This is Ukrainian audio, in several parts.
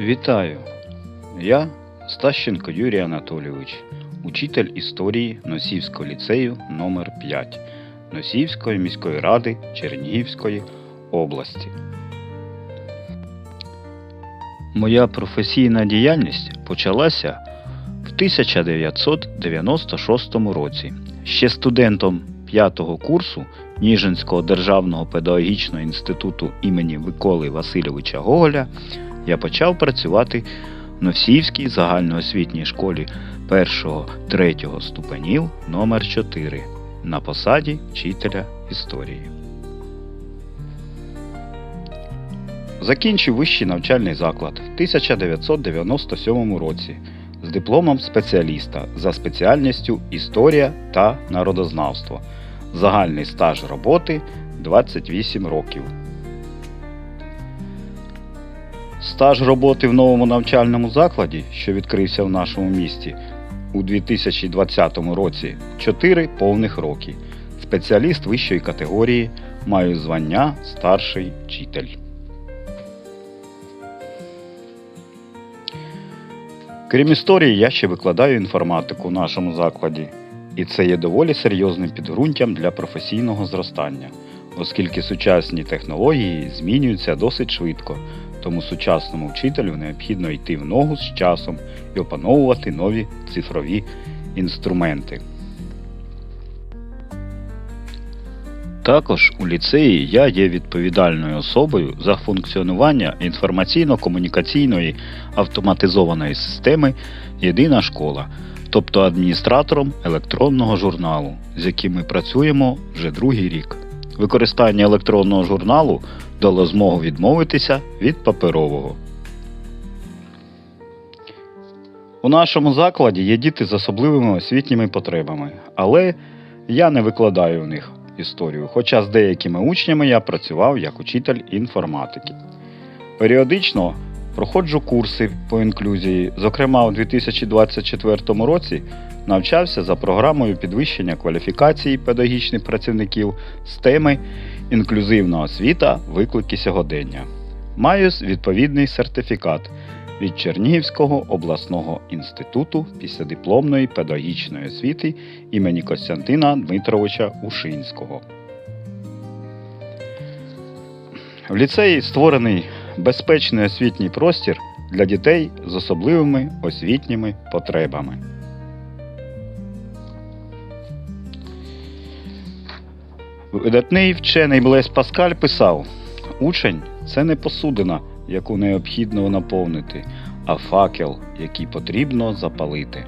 Вітаю! Я Стащенко Юрій Анатолійович, учитель історії Носівського ліцею номер 5 Носівської міської ради Чернігівської області. Моя професійна діяльність почалася в 1996 році. Ще студентом 5 курсу Ніжинського державного педагогічного інституту імені Миколи Васильовича Гоголя я почав працювати в Носівській загальноосвітній школі 1-3 ступенів номер 4 на посаді вчителя історії. Закінчив вищий навчальний заклад в 1997 році з дипломом спеціаліста за спеціальністю Історія та народознавство. Загальний стаж роботи 28 років. Стаж роботи в новому навчальному закладі, що відкрився в нашому місті у 2020 році 4 повних роки. Спеціаліст вищої категорії, маю звання старший вчитель. Крім історії, я ще викладаю інформатику в нашому закладі, і це є доволі серйозним підґрунтям для професійного зростання, оскільки сучасні технології змінюються досить швидко, тому сучасному вчителю необхідно йти в ногу з часом і опановувати нові цифрові інструменти. Також у ліцеї я є відповідальною особою за функціонування інформаційно-комунікаційної автоматизованої системи Єдина школа, тобто адміністратором електронного журналу, з яким ми працюємо вже другий рік. Використання електронного журналу дало змогу відмовитися від паперового. У нашому закладі є діти з особливими освітніми потребами, але я не викладаю в них історію, хоча з деякими учнями я працював як учитель інформатики. Періодично проходжу курси по інклюзії, зокрема у 2024 році навчався за програмою підвищення кваліфікації педагогічних працівників з теми Інклюзивна освіта виклики сьогодення. Маю відповідний сертифікат від Чернігівського обласного інституту післядипломної педагогічної освіти імені Костянтина Дмитровича Ушинського. В ліцеї створений безпечний освітній простір для дітей з особливими освітніми потребами. Видатний вчений Блес Паскаль писав: Учень це не посудина, яку необхідно наповнити, а факел, який потрібно запалити.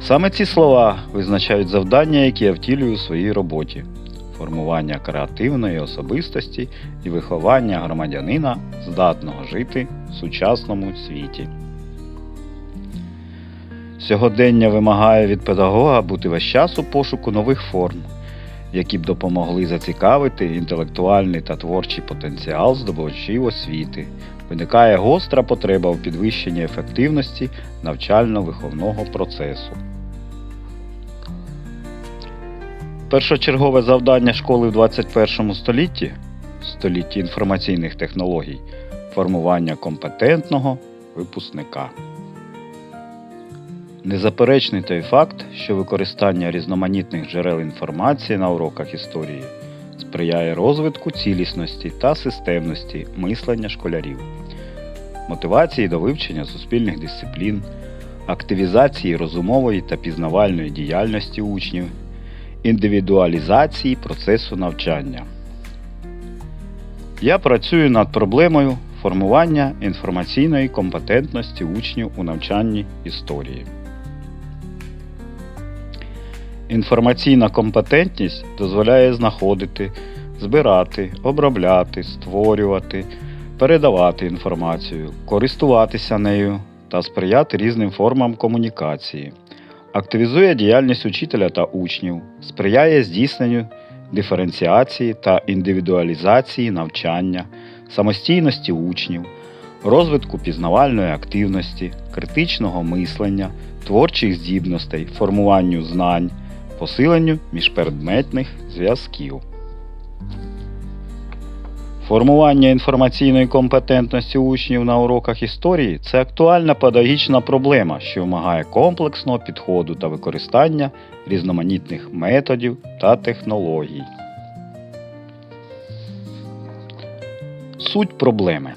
Саме ці слова визначають завдання, які я втілюю у своїй роботі: формування креативної особистості і виховання громадянина, здатного жити в сучасному світі. Сьогодення вимагає від педагога бути весь час у пошуку нових форм, які б допомогли зацікавити інтелектуальний та творчий потенціал здобувачів освіти. Виникає гостра потреба в підвищенні ефективності навчально-виховного процесу. Першочергове завдання школи в 21 столітті столітті інформаційних технологій формування компетентного випускника. Незаперечний той факт, що використання різноманітних джерел інформації на уроках історії сприяє розвитку цілісності та системності мислення школярів, мотивації до вивчення суспільних дисциплін, активізації розумової та пізнавальної діяльності учнів, індивідуалізації процесу навчання. Я працюю над проблемою формування інформаційної компетентності учнів у навчанні історії. Інформаційна компетентність дозволяє знаходити, збирати, обробляти, створювати, передавати інформацію, користуватися нею та сприяти різним формам комунікації, активізує діяльність учителя та учнів, сприяє здійсненню диференціації та індивідуалізації навчання, самостійності учнів, розвитку пізнавальної активності, критичного мислення, творчих здібностей, формуванню знань посиленню міжпредметних зв'язків. Формування інформаційної компетентності учнів на уроках історії це актуальна педагогічна проблема, що вимагає комплексного підходу та використання різноманітних методів та технологій. Суть проблеми.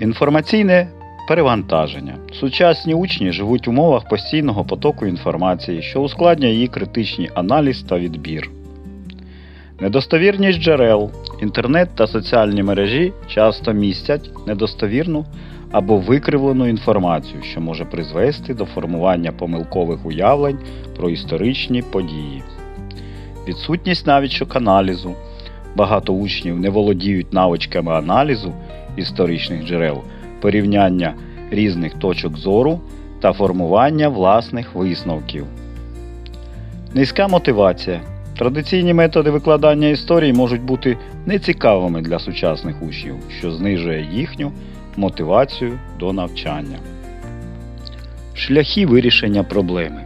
Інформаційне перевантаження. Сучасні учні живуть в умовах постійного потоку інформації, що ускладнює її критичний аналіз та відбір. Недостовірність джерел. Інтернет та соціальні мережі часто містять недостовірну або викривлену інформацію, що може призвести до формування помилкових уявлень про історичні події. Відсутність навичок аналізу. Багато учнів не володіють навичками аналізу історичних джерел, порівняння різних точок зору та формування власних висновків. Низька мотивація. Традиційні методи викладання історії можуть бути нецікавими для сучасних учнів, що знижує їхню мотивацію до навчання. Шляхи вирішення проблеми.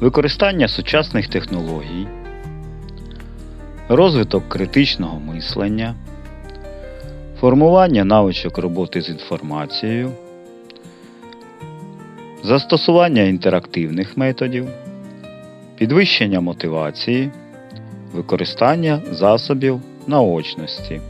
Використання сучасних технологій, розвиток критичного мислення, формування навичок роботи з інформацією, застосування інтерактивних методів, підвищення мотивації, використання засобів наочності.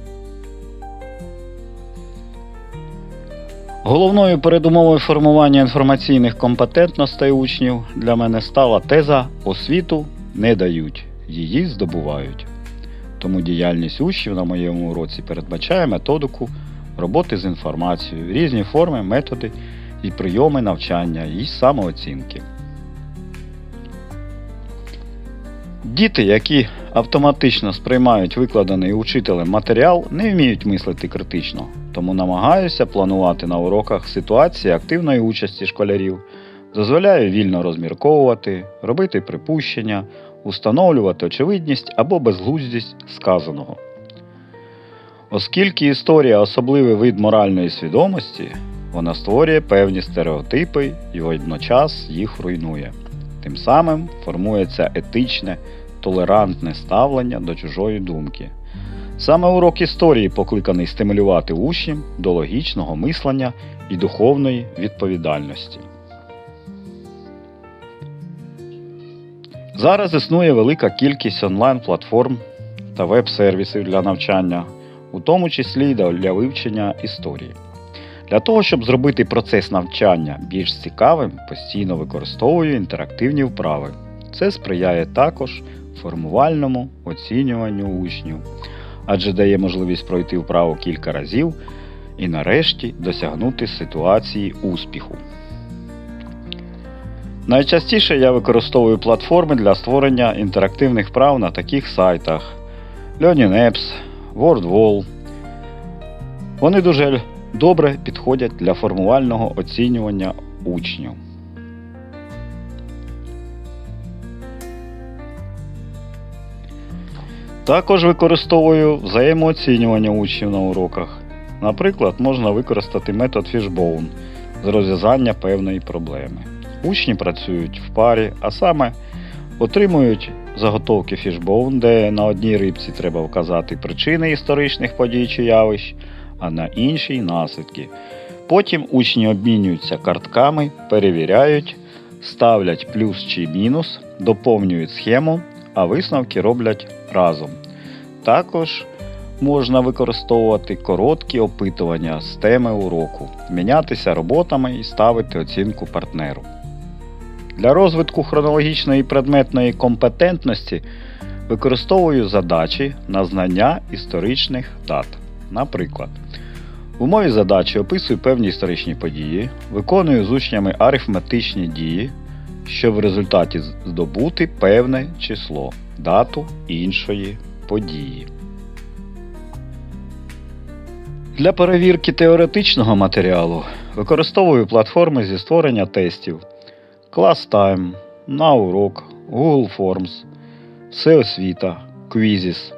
Головною передумовою формування інформаційних компетентностей учнів для мене стала теза освіту не дають, її здобувають. Тому діяльність учнів на моєму уроці передбачає методику роботи з інформацією, різні форми, методи і прийоми навчання і самооцінки. Діти, які автоматично сприймають викладений учителем матеріал, не вміють мислити критично, тому намагаюся планувати на уроках ситуації активної участі школярів, дозволяю вільно розмірковувати, робити припущення, установлювати очевидність або безглуздість сказаного. Оскільки історія особливий вид моральної свідомості, вона створює певні стереотипи і водночас їх руйнує. Тим самим формується етичне, толерантне ставлення до чужої думки. Саме урок історії покликаний стимулювати учнів до логічного мислення і духовної відповідальності. Зараз існує велика кількість онлайн-платформ та веб-сервісів для навчання, у тому числі для вивчення історії. Для того, щоб зробити процес навчання більш цікавим, постійно використовую інтерактивні вправи. Це сприяє також формувальному оцінюванню учнів, адже дає можливість пройти вправу кілька разів і нарешті досягнути ситуації успіху. Найчастіше я використовую платформи для створення інтерактивних вправ на таких сайтах LearningApps, WordWall. Вони дуже добре підходять для формувального оцінювання учнів. Також використовую взаємооцінювання учнів на уроках. Наприклад, можна використати метод Fishbone з розв'язання певної проблеми. Учні працюють в парі, а саме отримують заготовки Fishbone, де на одній рибці треба вказати причини історичних подій чи явищ, а на іншій наслідки. Потім учні обмінюються картками, перевіряють, ставлять плюс чи мінус, доповнюють схему, а висновки роблять разом. Також можна використовувати короткі опитування з теми уроку, мінятися роботами і ставити оцінку партнеру. Для розвитку хронологічної і предметної компетентності використовую задачі на знання історичних дат. Наприклад, в умові задачі описую певні історичні події, виконую з учнями арифметичні дії, щоб в результаті здобути певне число, дату іншої події. Для перевірки теоретичного матеріалу використовую платформи зі створення тестів ClassTime, Наурок, Google Forms, Всеосвіта, Quizzes.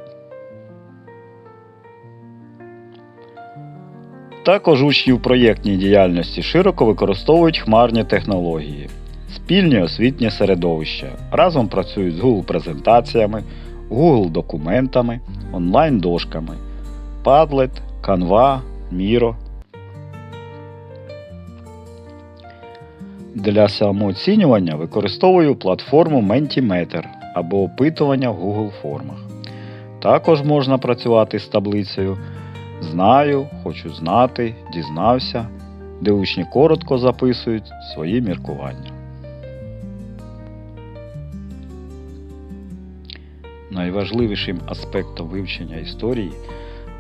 Також учні в проєктній діяльності широко використовують хмарні технології, спільні освітнє середовища, разом працюють з Google презентаціями, Google документами, онлайн-дошками Padlet, Canva, Miro. Для самооцінювання використовую платформу Mentimeter або опитування в Google формах. Також можна працювати з таблицею Знаю, хочу знати, дізнався, де учні коротко записують свої міркування. Найважливішим аспектом вивчення історії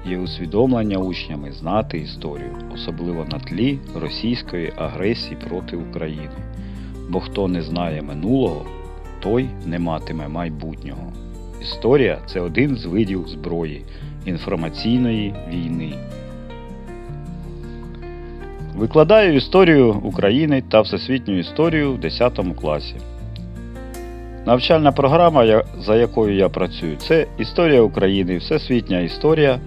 є усвідомлення учнями знати історію, особливо на тлі російської агресії проти України. Бо хто не знає минулого, той не матиме майбутнього. Історія це один з видів зброї інформаційної війни. Викладаю історію України та всесвітню історію в 10 класі. Навчальна програма, за якою я працюю, це Історія України, Всесвітня історія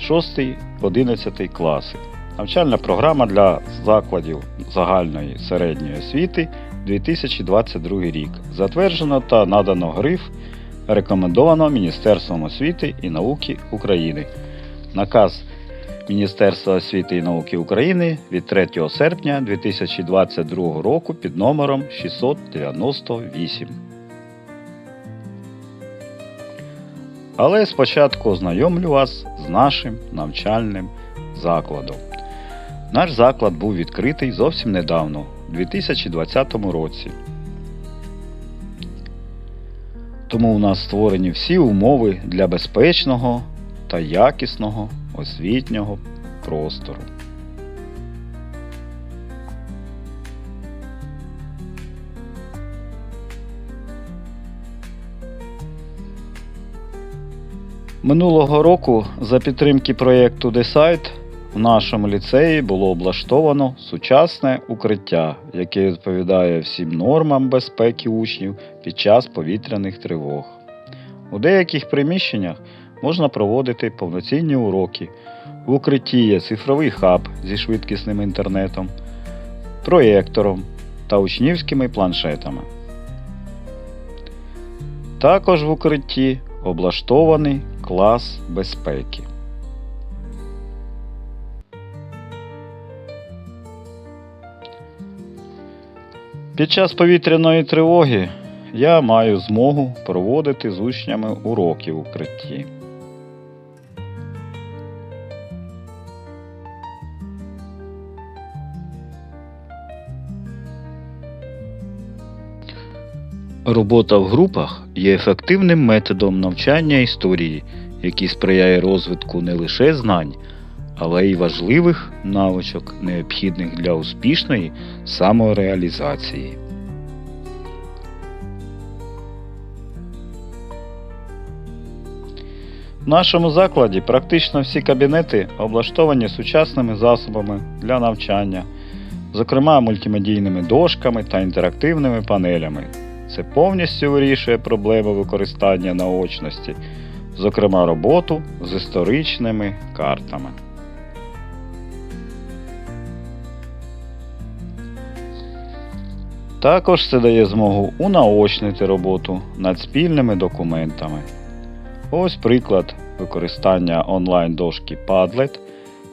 6-11 класи. Навчальна програма для закладів загальної середньої освіти 2022 рік. Затверджено та надано гриф рекомендовано Міністерством освіти і науки України. Наказ Міністерства освіти і науки України від 3 серпня 2022 року під номером 698. Але спочатку ознайомлю вас з нашим навчальним закладом. Наш заклад був відкритий зовсім недавно, у 2020 році. Тому у нас створені всі умови для безпечного та якісного освітнього простору. Минулого року за підтримки проєкту Decide в нашому ліцеї було облаштовано сучасне укриття, яке відповідає всім нормам безпеки учнів під час повітряних тривог. У деяких приміщеннях можна проводити повноцінні уроки. В укритті є цифровий хаб зі швидкісним інтернетом, проєктором та учнівськими планшетами. Також в укритті облаштований клас безпеки. Під час повітряної тривоги я маю змогу проводити з учнями уроки в укритті. Робота в групах є ефективним методом навчання історії, який сприяє розвитку не лише знань, але й важливих навичок, необхідних для успішної самореалізації. В нашому закладі практично всі кабінети облаштовані сучасними засобами для навчання, зокрема мультимедійними дошками та інтерактивними панелями. Це повністю вирішує проблему використання наочності, зокрема роботу з історичними картами. Також це дає змогу унаочнити роботу над спільними документами. Ось приклад використання онлайн-дошки Padlet,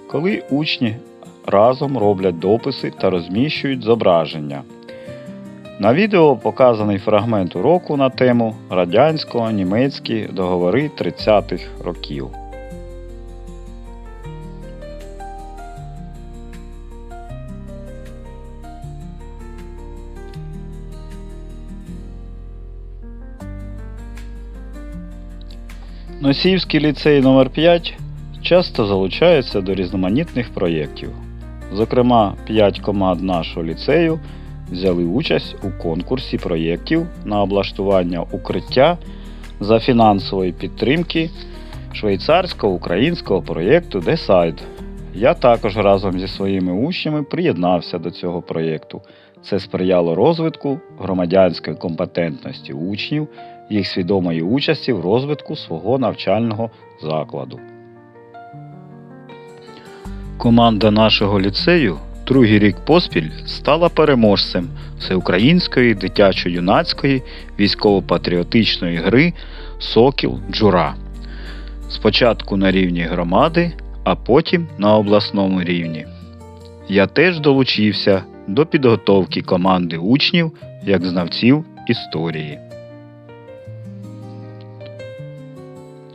коли учні разом роблять дописи та розміщують зображення. На відео показаний фрагмент уроку на тему Радянсько-німецькі договори 30-х років. Носіївський ліцей номер 5 часто залучається до різноманітних проєктів. Зокрема, 5 команд нашого ліцею взяли участь у конкурсі проєктів на облаштування укриття за фінансової підтримки швейцарсько-українського проєкту Decide. Я також разом зі своїми учнями приєднався до цього проєкту. Це сприяло розвитку громадянської компетентності учнів, їх свідомої участі в розвитку свого навчального закладу. Команда нашого ліцею другий рік поспіль стала переможцем всеукраїнської дитячо-юнацької військово-патріотичної гри Сокіл Джура. Спочатку на рівні громади, а потім на обласному рівні. Я теж долучився до підготовки команди учнів як знавців історії.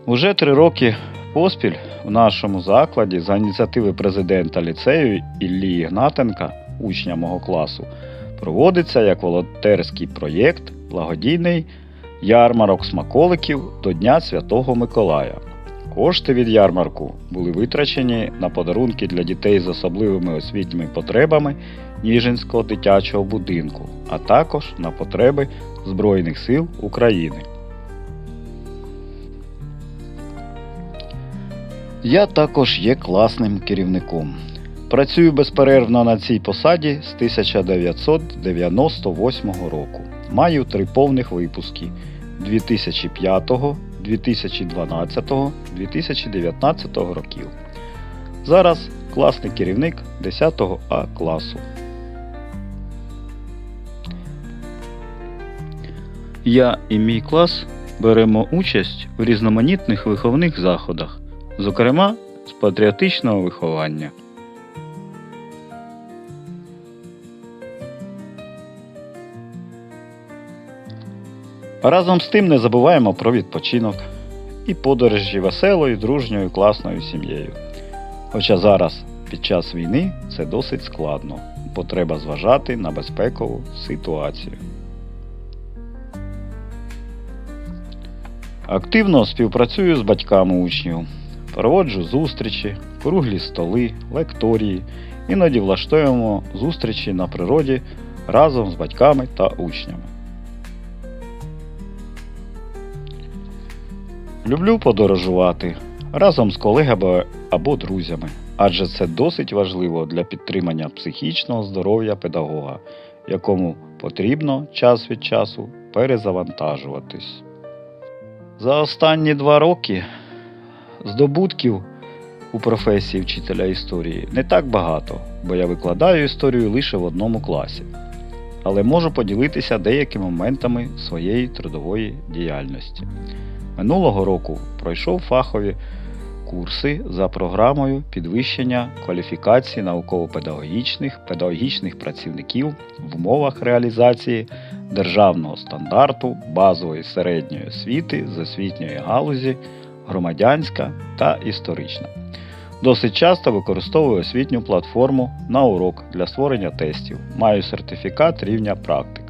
Уже три роки поспіль в нашому закладі за ініціативи президента ліцею Іллі Ігнатенка, учня мого класу, проводиться як волонтерський проєкт благодійний ярмарок смаколиків до Дня Святого Миколая. Кошти від ярмарку були витрачені на подарунки для дітей з особливими освітніми потребами Ніжинського дитячого будинку, а також на потреби Збройних сил України. Я також є класним керівником. Працюю безперервно на цій посаді з 1998 року. Маю три повних випуски 2005, 2012, 2019 років. Зараз класний керівник 10 А класу. Я і мій клас беремо участь у різноманітних виховних заходах, зокрема з патріотичного виховання. Разом з тим не забуваємо про відпочинок і подорожі веселою, дружньою, класною сім'єю. Хоча зараз, під час війни, це досить складно, бо треба зважати на безпекову ситуацію. Активно співпрацюю з батьками учнів, проводжу зустрічі, круглі столи, лекторії, іноді влаштуємо зустрічі на природі разом з батьками та учнями. Люблю подорожувати разом з колегами або друзями, адже це досить важливо для підтримання психічного здоров'я педагога, якому потрібно час від часу перезавантажуватись. За останні два роки здобутків у професії вчителя історії не так багато, бо я викладаю історію лише в одному класі. Але можу поділитися деякими моментами своєї трудової діяльності. Минулого року пройшов фахові курси за програмою підвищення кваліфікації науково-педагогічних педагогічних працівників в умовах реалізації державного стандарту базової середньої освіти з освітньої галузі, громадянська та історична. Досить часто використовую освітню платформу на урок для створення тестів. Маю сертифікат рівня практик.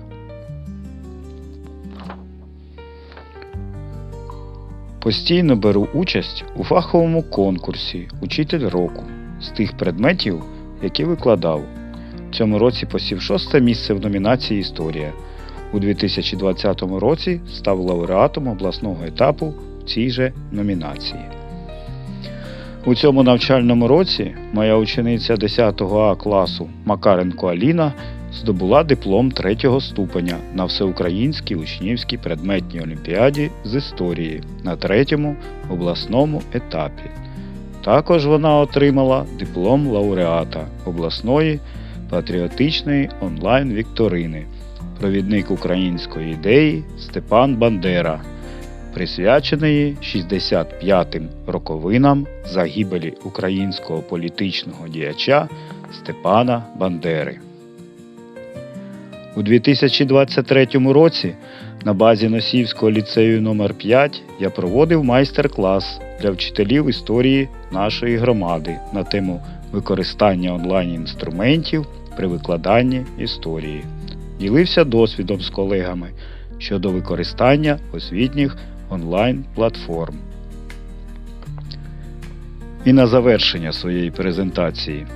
Постійно беру участь у фаховому конкурсі Учитель року з тих предметів, які викладав. В цьому році посів шосте місце в номінації Історія. У 2020 році став лауреатом обласного етапу цій же номінації. У цьому навчальному році моя учениця 10 А класу Макаренко Аліна здобула диплом третього ступеня на всеукраїнській учнівській предметній олімпіаді з історії на третьому обласному етапі. Також вона отримала диплом лауреата обласної патріотичної онлайн-вікторини Провідник української ідеї Степан Бандера, присвяченої 65-м роковинам загибелі українського політичного діяча Степана Бандери. У 2023 році на базі Носівського ліцею номер 5 я проводив майстер-клас для вчителів історії нашої громади на тему використання онлайн-інструментів при викладанні історії. Ділився досвідом з колегами щодо використання освітніх онлайн-платформ. І на завершення своєї презентації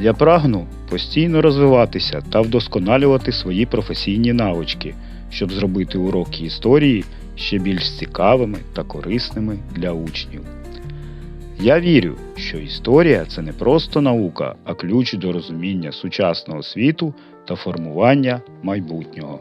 я прагну постійно розвиватися та вдосконалювати свої професійні навички, щоб зробити уроки історії ще більш цікавими та корисними для учнів. Я вірю, що історія це не просто наука, а ключ до розуміння сучасного світу та формування майбутнього.